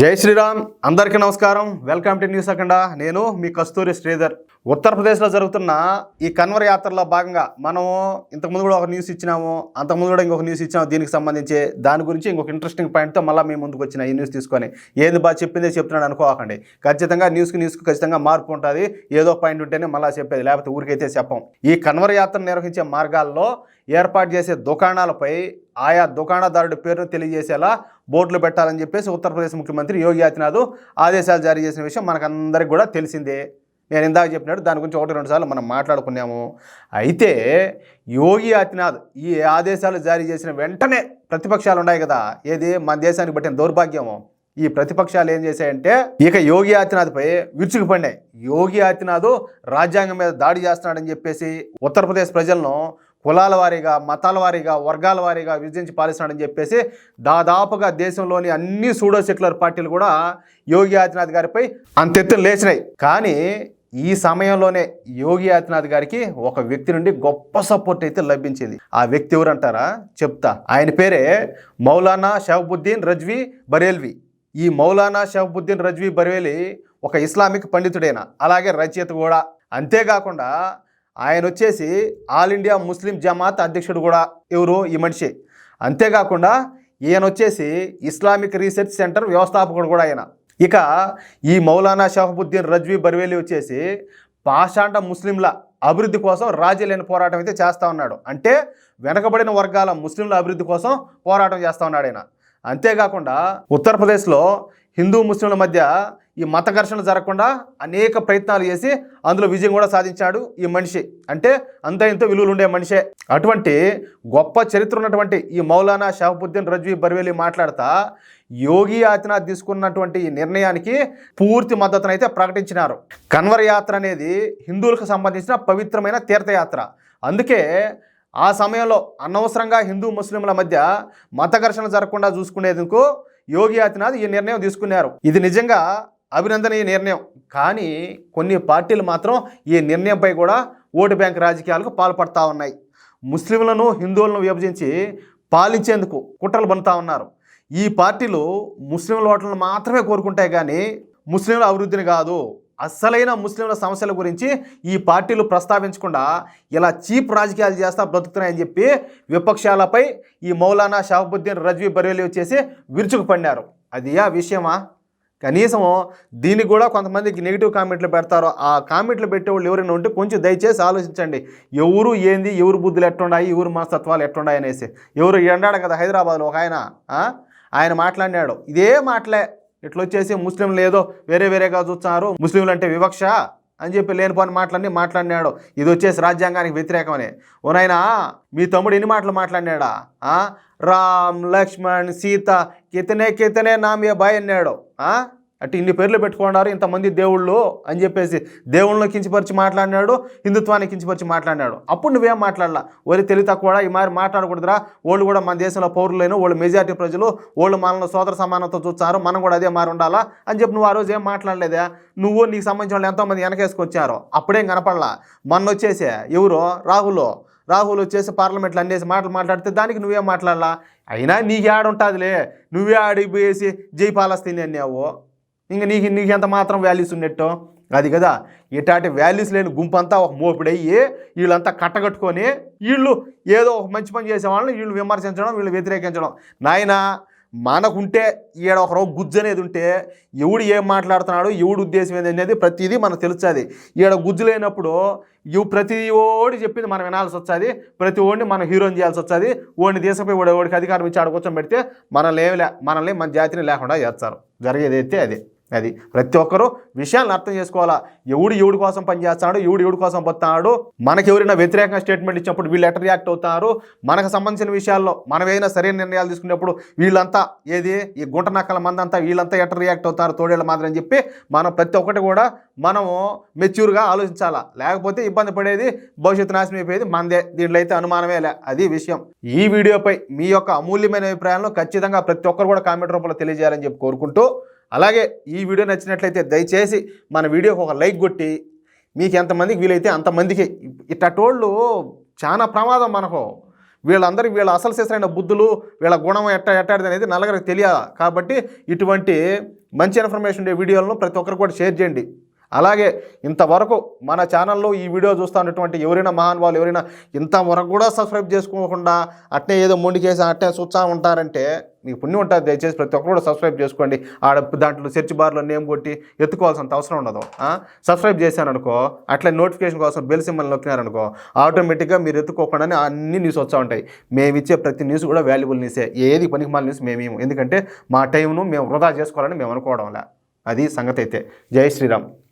జై శ్రీరామ్ అందరికీ నమస్కారం. Welcome to news Akhanda. నేను మీ కస్తూరి శ్రీధర్. ఉత్తరప్రదేశ్లో జరుగుతున్న ఈ కన్వర్ యాత్రలో భాగంగా మనము ఇంతకుముందు కూడా ఒక న్యూస్ ఇచ్చినాము అంతకుముందు కూడా ఇంకొక న్యూస్ ఇచ్చాము దీనికి సంబంధించి దాని గురించి ఇంకొక ఇంట్రెస్టింగ్ పాయింట్తో మళ్ళీ మీ ముందుకు వచ్చిన ఈ న్యూస్ తీసుకొని ఏది బాగా చెప్పిందే చెప్తున్నాడు అనుకోకండి. ఖచ్చితంగా న్యూస్కి న్యూస్కి ఖచ్చితంగా మార్పు ఉంటుంది. ఏదో పాయింట్ ఉంటేనే మళ్ళీ చెప్పేది లేకపోతే ఊరికైతే చెప్పం. ఈ కన్వర్ యాత్ర నిర్వహించే మార్గాల్లో ఏర్పాటు చేసే దుకాణాలపై ఆయా దుకాణదారుడి పేరును తెలియజేసేలా బోర్డులు పెట్టాలని చెప్పేసి ఉత్తరప్రదేశ్ ముఖ్యమంత్రి యోగి ఆదిత్యనాథ్ ఆదేశాలు జారీ చేసిన విషయం మనకందరికి కూడా తెలిసిందే. నేను ఇందాక చెప్పినట్టు దాని గురించి ఒకటి రెండు సార్లు మనం మాట్లాడుకున్నాము. అయితే యోగి ఆదిత్యనాథ్ ఈ ఆదేశాలు జారీ చేసిన వెంటనే ప్రతిపక్షాలు ఉన్నాయి కదా. ఏది? మన దేశానికి పట్టిన దౌర్భాగ్యము. ఈ ప్రతిపక్షాలు ఏం చేశాయంటే ఇక యోగి ఆదిత్యనాథ్పై విరుచుకుపడినాయి. యోగి ఆదిత్యనాథ్ రాజ్యాంగం మీద దాడి చేస్తున్నాడని చెప్పేసి ఉత్తరప్రదేశ్ ప్రజలను కులాల వారీగా మతాల వారీగా వర్గాల వారీగా విభజించి పాలిస్తున్నాడని చెప్పేసి దాదాపుగా దేశంలోని అన్ని సూడో సెక్యులర్ పార్టీలు కూడా యోగి ఆదిత్యనాథ్ గారిపై అంతెత్తులు లేచినాయి. కానీ ఈ సమయంలోనే యోగి ఆదిత్యనాథ్ గారికి ఒక వ్యక్తి నుండి గొప్ప సపోర్ట్ అయితే లభించింది. ఆ వ్యక్తి ఎవరంటారా చెప్తా. ఆయన పేరే మౌలానా షహబుద్దీన్ రజ్వీ బరేల్వి. ఈ మౌలానా షహబుద్దీన్ రజ్వీ బరేలి ఒక ఇస్లామిక్ పండితుడైన? అలాగే రచయిత కూడా. అంతేకాకుండా ఆయన వచ్చేసి ఆల్ ఇండియా ముస్లిం జమాత్ అధ్యక్షుడు కూడా ఎవరు? ఈ మనిషి. అంతేకాకుండా ఈయన వచ్చేసి ఇస్లామిక్ రీసెర్చ్ సెంటర్ వ్యవస్థాపకుడు కూడా ఆయన. ఇక ఈ మౌలానా షహబుద్దీన్ రజ్వీ బర్వేలి వచ్చేసి పాషాండ ముస్లింల అభివృద్ధి కోసం రాజీ లేని పోరాటం అయితే చేస్తూ ఉన్నాడు. అంటే వెనకబడిన వర్గాల ముస్లింల అభివృద్ధి కోసం పోరాటం చేస్తూ ఉన్నాడు ఆయన. అంతేకాకుండా ఉత్తరప్రదేశ్లో హిందూ ముస్లింల మధ్య ఈ మత ఘర్షణ జరగకుండా అనేక ప్రయత్నాలు చేసి అందులో విజయం కూడా సాధించాడు ఈ మనిషి. అంటే అంత ఇంత విలువలు ఉండే మనిషే. అటువంటి గొప్ప చరిత్ర ఉన్నటువంటి ఈ మౌలానా షాహబుద్దీన్ రజ్వీ బర్వేలి మాట్లాడుతా యోగి ఆదిత్యనాథ్ తీసుకున్నటువంటి ఈ నిర్ణయానికి పూర్తి మద్దతునైతే ప్రకటించినారు. కన్వర్ యాత్ర అనేది హిందువులకు సంబంధించిన పవిత్రమైన తీర్థయాత్ర. అందుకే ఆ సమయంలో అనవసరంగా హిందూ ముస్లింల మధ్య మత ఘర్షణ జరగకుండా చూసుకునేందుకు యోగి ఆదిత్యనాథ్ ఈ నిర్ణయం తీసుకున్నారు. ఇది నిజంగా అభినందనీయ నిర్ణయం. కానీ కొన్ని పార్టీలు మాత్రం ఈ నిర్ణయంపై కూడా ఓటు బ్యాంక్ రాజకీయాలకు పాల్పడతా ఉన్నాయి. ముస్లింలను హిందువులను విభజించి పాలించేందుకు కుట్రలు పన్నుతా ఉన్నారు. ఈ పార్టీలు ముస్లింల ఓట్లను మాత్రమే కోరుకుంటాయి కానీ ముస్లింల అభివృద్ధిని కాదు అస్సలైన ముస్లింల సమస్యల గురించి ఈ పార్టీలు ప్రస్తావించకుండా ఇలా చీప్ రాజకీయాలు చేస్తా బ్రతుకుతున్నాయని చెప్పి విపక్షాలపై ఈ మౌలానా షాహబుద్దీన్ రజ్వీ బరేలి వచ్చేసి విరుచుకుపడినారు. అది ఆ విషయమా? కనీసం దీనికి కూడా కొంతమందికి నెగిటివ్ కామెంట్లు పెడతారు ఆ కామెంట్లు పెట్టేవాళ్ళు ఎవరైనా ఉంటే కొంచెం దయచేసి ఆలోచించండి. ఎవరు ఏంది ఎవరు బుద్ధులు ఎట్లున్నాయి ఎవరు మనస్తత్వాలు ఎట్లున్నాయి అనేసి. ఎవరు ఎండాడు కదా హైదరాబాద్లో ఒక ఆయన ఆయన మాట్లాడినాడు. ఇదే మాటలే. ఇట్లా వచ్చేసి ముస్లింలు ఏదో వేరే వేరేగా చూస్తున్నారు. ముస్లింలు అంటే వివక్ష. అని చెప్పి లేనిపోని మాటలన్నీ మాట్లాడినాడు. ఇది వచ్చేసి రాజ్యాంగానికి వ్యతిరేకమని. ఓనైనా మీ తమ్ముడు ఎన్ని మాటలు మాట్లాడినాడా? రామ్ లక్ష్మణ్ సీత కితనే కితనే నామే బాయ్ అన్నాడు అటు ఇన్ని పేర్లు పెట్టుకున్నారు ఇంతమంది దేవుళ్ళు అని చెప్పేసి దేవుళ్ళని కించపరిచి మాట్లాడినాడు హిందుత్వాన్ని కించపరిచి మాట్లాడినాడు. అప్పుడు నువ్వేం మాట్లాడలా? ఒరి తెలివి తక్కువ ఈ మారి మాట్లాడకూడదురా. వాళ్ళు కూడా మన దేశంలో పౌరులైన వాళ్ళు మెజారిటీ ప్రజలు వాళ్ళు మనల్ని సోదర సమానంతో చూస్తారు మనం కూడా అదే మారి ఉండాలా? అని చెప్పి నువ్వు ఆ రోజు ఏం మాట్లాడలేదా? నువ్వు నీకు సంబంధించిన వాళ్ళు ఎంతోమంది వెనకేసుకొచ్చారు అప్పుడేం కనపడలా? మొన్న వచ్చేసే ఎవరు? రాహుల్. రాహుల్ వచ్చేసి పార్లమెంట్లో అన్నేసి మాటలు మాట్లాడితే దానికి నువ్వేం మాట్లాడాలా? అయినా నీకు ఆడుంటుందిలే నువ్వే ఆడిపోయేసి జై పాలస్తీని అన్నావు. ఇంకా నీకు నీకు ఎంత మాత్రం వాల్యూస్ ఉన్నట్టు అది కదా. ఇట్లాంటి వాల్యూస్ లేని గుంపంతా ఒక మోపిడయ్యి వీళ్ళంతా కట్టగట్టుకొని వీళ్ళు ఏదో ఒక మంచి పని చేసే వాళ్ళని వీళ్ళు విమర్శించడం వీళ్ళు వ్యతిరేకించడం. నాయనా మనకుంటే ఈడ ఒక రోజు గుజ్జు అనేది ఉంటే ఎవడు ఏం మాట్లాడుతున్నాడు ఎవడు ఉద్దేశం ఏంది అనేది ప్రతిదీ మనకు తెలుస్తుంది. ఈడ గుజ్జు లేనప్పుడు ఇవి ప్రతి ఓడి చెప్పింది మనం వినాల్సి వస్తుంది ప్రతి ఓడిని మనం హీరోని చేయాల్సి వస్తుంది. ఓడిని దేశపై ఓడి ఓడికి అధికారం ఇచ్చి ఆడ కూర్చొని పెడితే మనల్ని ఏమి లే మనల్ని మన జాతిని లేకుండా చేస్తారు. జరిగేది అయితే అది. అది. ప్రతి ఒక్కరూ విషయాలను అర్థం చేసుకోవాలా? ఎవడు ఎవడి కోసం పనిచేస్తున్నాడు ఎవడు ఎవడి కోసం పోతున్నాడు మనకి ఎవరైనా వ్యతిరేకంగా స్టేట్మెంట్ ఇచ్చినప్పుడు వీళ్ళు ఎట్లా రియాక్ట్ అవుతారు? మనకు సంబంధించిన విషయాల్లో మనం ఏదైనా సరైన నిర్ణయాలు తీసుకునేప్పుడు వీళ్ళంతా ఏది? ఈ గుంట నక్కల మంది అంతా వీళ్ళంతా ఎట్లా రియాక్ట్ అవుతారు? తోడేళ్ళ మాత్రమే అని చెప్పి మనం ప్రతి ఒక్కటి కూడా మనము మెచ్యూర్గా ఆలోచించాలా? లేకపోతే ఇబ్బంది పడేది భవిష్యత్తు నాశనం అయిపోయేది మనదే దీంట్లో అయితే అనుమానమే లే. అది విషయం. ఈ వీడియోపై మీ యొక్క అమూల్యమైన అభిప్రాయాలను ఖచ్చితంగా ప్రతి ఒక్కరు కూడా కామెంట్ రూపంలో తెలియజేయాలని చెప్పి కోరుకుంటూ అలాగే ఈ వీడియో నచ్చినట్లయితే దయచేసి మన వీడియోకి ఒక లైక్ కొట్టి మీకు ఎంతమందికి వీలైతే అంతమందికి ఇట్టటోళ్ళు చాలా ప్రమాదం మనకు. వీళ్ళందరికీ వీళ్ళ అసలు చేసిన బుద్ధులు వీళ్ళ గుణం ఎట్ట ఎట్టాడిది అనేది నలుగురికి తెలియాలి. కాబట్టి ఇటువంటి మంచి ఇన్ఫర్మేషన్ ఉండే వీడియోలను ప్రతి ఒక్కరు కూడా షేర్ చేయండి. అలాగే ఇంతవరకు మన ఛానల్లో ఈ వీడియో చూస్తున్నటువంటి ఎవరైనా మహానుభావులు ఎవరైనా ఇంతవరకు కూడా సబ్స్క్రైబ్ చేసుకోకుండా అట్నే ఏదో మొండికేసి అట్నే చూస్తా ఉంటారంటే మీకు పుణ్యం ఉంటుంది. దయచేసి ప్రతి ఒక్కరు కూడా సబ్స్క్రైబ్ చేసుకోండి. ఆడ దాంట్లో సెర్చ్ బార్లో నేమ్ కొట్టి ఎత్తుకోవాల్సినంత అవసరం ఉండదు. సబ్స్క్రైబ్ చేశాననుకో అట్లా నోటిఫికేషన్ కోసం బెల్ సింబల్ నొక్కినారనుకో ఆటోమేటిక్గా మీరు ఎత్తుకోకుండానే అన్ని న్యూస్ వస్తూ ఉంటాయి. మేము ఇచ్చే ప్రతి న్యూస్ కూడా వాల్యుబుల్ న్యూసే. ఏది పనికి మాల న్యూస్ మేమేము ఎందుకంటే మా టైంను మేము వృధా చేసుకోవాలని మేము అనుకోవడంలే అది సంగతి అయితే జై శ్రీరామ్.